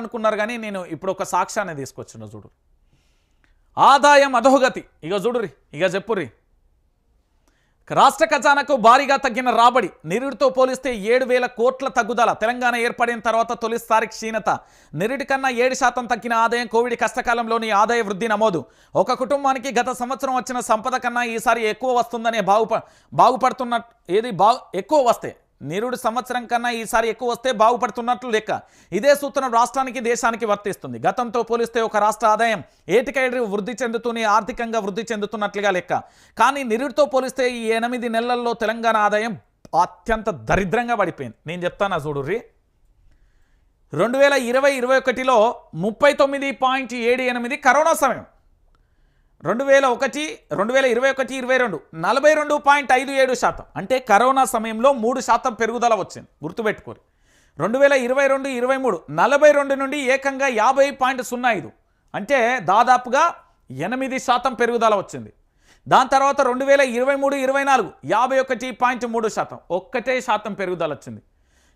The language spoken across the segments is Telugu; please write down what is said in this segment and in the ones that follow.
అనుకున్నారు కానీ నేను ఇప్పుడు ఒక సాక్ష్యాన్ని తీసుకొచ్చిన చూడు. ఆదాయం అధోగతి. ఇక చూడురి ఇక చెప్పుర్రి. రాష్ట్ర ఖజానాకు భారీగా తగ్గిన రాబడి నిరుడితో పోలిస్తే ఏడు వేల కోట్ల తగ్గుదల. తెలంగాణ ఏర్పడిన తర్వాత తొలిసారి క్షీణత. నిరుడి కన్నా ఏడు శాతం తగ్గిన ఆదాయం కోవిడ్ కష్టకాలంలోని ఆదాయ వృద్ధి నమోదు. ఒక కుటుంబానికి గత సంవత్సరం వచ్చిన సంపద కన్నా ఈసారి ఎక్కువ వస్తుందనే బాగుప బాగుపడుతున్న ఏది బా ఎక్కువ వస్తే నిరుడు సంవత్సరం కన్నా ఈసారి ఎక్కువ వస్తే బాగుపడుతున్నట్లు లెక్క. ఇదే సూత్రం రాష్ట్రానికి దేశానికి వర్తిస్తుంది. గతంతో పోలిస్తే ఒక రాష్ట్ర ఆదాయం ఏటికైడి వృద్ధి చెందుతూనే ఆర్థికంగా వృద్ధి చెందుతున్నట్లుగా లెక్క. కానీ నిరుడితో పోలిస్తే ఈ ఎనిమిది నెలల్లో తెలంగాణ ఆదాయం అత్యంత దరిద్రంగా పడిపోయింది. నేను చెప్తానా చూడుర్రి? రెండు వేల ఇరవై ఇరవై ఒకటిలో ముప్పై తొమ్మిది పాయింట్ ఏడు ఎనిమిది కరోనా సమయం. రెండు వేల ఒకటి రెండు వేల ఇరవై ఒకటి ఇరవై రెండు నలభై రెండు పాయింట్ ఐదు ఏడు శాతం. అంటే కరోనా సమయంలో మూడు శాతం పెరుగుదల వచ్చింది. గుర్తుపెట్టుకోరు. రెండు వేల ఇరవై రెండు ఇరవై మూడు నలభై రెండు నుండి ఏకంగా యాభై పాయింట్ సున్నా ఐదు. అంటే దాదాపుగా ఎనిమిది శాతం పెరుగుదల వచ్చింది. దాని తర్వాత రెండు వేల ఇరవై మూడు ఇరవై నాలుగు యాభై ఒకటి పాయింట్ మూడు శాతం. ఒక్కటే శాతం పెరుగుదల వచ్చింది.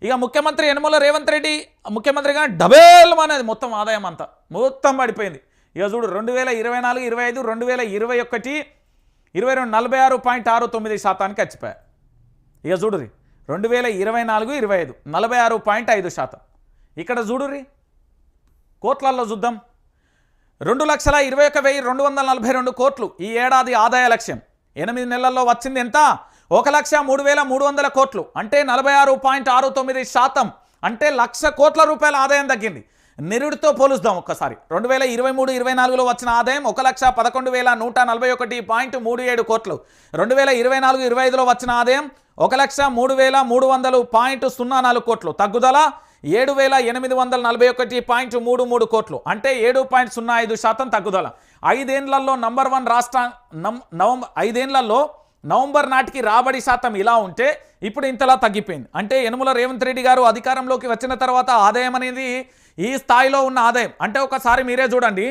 ఇక ముఖ్యమంత్రి యనమల రేవంత్ రెడ్డి ముఖ్యమంత్రిగా డబేల్ అనేది మొత్తం ఆదాయం అంతా. మొత్తం పడిపోయింది. ఇక చూడు రెండు వేల ఇరవై నాలుగు ఇరవై ఐదు రెండు వేల ఇరవై ఒకటి ఇరవై రెండు నలభై ఆరు పాయింట్ ఆరు తొమ్మిది శాతానికి వచ్చిపోయాయి ఇక చూడురి రెండు వేల ఇరవై నాలుగు ఇరవై ఐదు నలభై ఆరు పాయింట్ ఐదు శాతం. ఇక్కడ చూడురి కోట్లల్లో చూద్దాం. రెండు లక్షల ఇరవై ఒక వెయ్యి రెండు వందల నలభై రెండు కోట్లు ఈ ఏడాది ఆదాయ లక్ష్యం. ఎనిమిది నెలల్లో వచ్చింది ఎంత? ఒక లక్ష మూడు వేల మూడు వందల కోట్లు. అంటే నలభై ఆరు పాయింట్ ఆరు తొమ్మిది శాతం. అంటే లక్ష కోట్ల రూపాయల ఆదాయం తగ్గింది. నిరుడితో పోలుస్తాం ఒక్కసారి. రెండు వేల ఇరవై మూడు ఇరవై నాలుగులో వచ్చిన ఆదాయం ఒక లక్ష పదకొండు వేల నూట నలభై ఒకటి పాయింట్ మూడు ఏడు కోట్లు. రెండు వేల ఇరవై నాలుగు ఇరవై ఐదులో వచ్చిన ఆదాయం ఒక లక్ష మూడు వేల మూడు వందలు పాయింట్ సున్నా నాలుగు కోట్లు. తగ్గుదల ఏడు వేల ఎనిమిది వందల నలభై ఒకటి పాయింట్ మూడు మూడు కోట్లు. అంటే ఏడు పాయింట్ సున్నా ఐదు శాతం తగ్గుదల. ఐదేండ్లలో నంబర్ వన్ రాష్ట్ర నం నవంబర్ ఐదేండ్లలో నవంబర్ నాటికి రాబడి శాతం ఇలా ఉంటే ఇప్పుడు ఇంతలా తగ్గిపోయింది. అంటే యనుమల రేవంత్ రెడ్డి గారు అధికారంలోకి వచ్చిన తర్వాత ఆదాయం అనేది ఈ స్థాయిలో ఉన్న ఆదాయం అంటే ఒకసారి మీరే చూడండి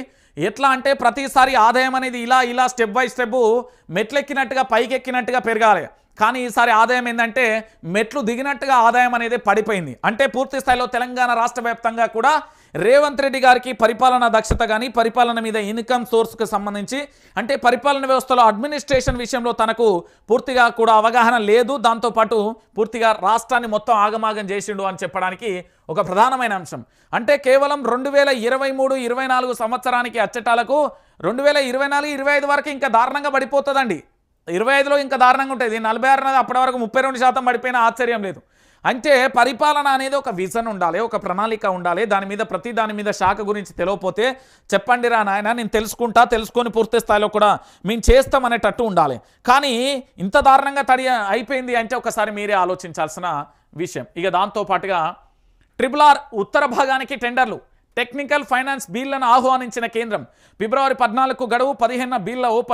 ఎట్లా అంటే ప్రతిసారి ఆదాయం అనేది ఇలా ఇలా స్టెప్ బై స్టెప్ మెట్లెక్కినట్టుగా పైకెక్కినట్టుగా పెరగాలి. కానీ ఈసారి ఆదాయం ఏంటంటే మెట్లు దిగినట్టుగా ఆదాయం అనేది పడిపోయింది. అంటే పూర్తి స్థాయిలో తెలంగాణ రాష్ట్ర వ్యాప్తంగా కూడా రేవంత్ రెడ్డి గారికి పరిపాలనా దక్షత కానీ పరిపాలన మీద ఇన్కమ్ సోర్స్కు సంబంధించి అంటే పరిపాలన వ్యవస్థలో అడ్మినిస్ట్రేషన్ విషయంలో తనకు పూర్తిగా కూడా అవగాహన లేదు. దాంతోపాటు పూర్తిగా రాష్ట్రాన్ని మొత్తం ఆగమాగం చేసిండు అని చెప్పడానికి ఒక ప్రధానమైన అంశం. అంటే కేవలం రెండు వేల ఇరవై మూడు ఇరవై నాలుగు సంవత్సరానికి అచ్చటాలకు రెండు వేల ఇరవై నాలుగు ఇరవై ఐదు వరకు ఇంకా దారుణంగా పడిపోతుందండి. ఇరవై ఐదులో ఇంకా దారుణంగా ఉంటుంది. నలభై ఆరు అప్పటి వరకు ముప్పై రెండు శాతం పడిపోయినా ఆశ్చర్యం లేదు. అంటే పరిపాలన అనేది ఒక విజన్ ఉండాలి ఒక ప్రణాళిక ఉండాలి. దాని మీద ప్రతి దాని మీద శాఖ గురించి తెలియకపోతే చెప్పండి రా నాయన నేను తెలుసుకుంటా తెలుసుకొని పూర్తి స్థాయిలో కూడా మేము చేస్తాం అనేటట్టు ఉండాలి. కానీ ఇంత దారుణంగా తడి అయిపోయింది అంటే ఒకసారి మీరే ఆలోచించాల్సిన విషయం. ఇక దాంతో పాటుగా ట్రిపుల్ ఆర్ ఉత్తర భాగానికి టెండర్లు. టెక్నికల్ ఫైనాన్స్ బిల్లను ఆహ్వానించిన కేంద్రం. ఫిబ్రవరి పద్నాలుగు గడువు పదిహేను బిల్ల ఓపెన్.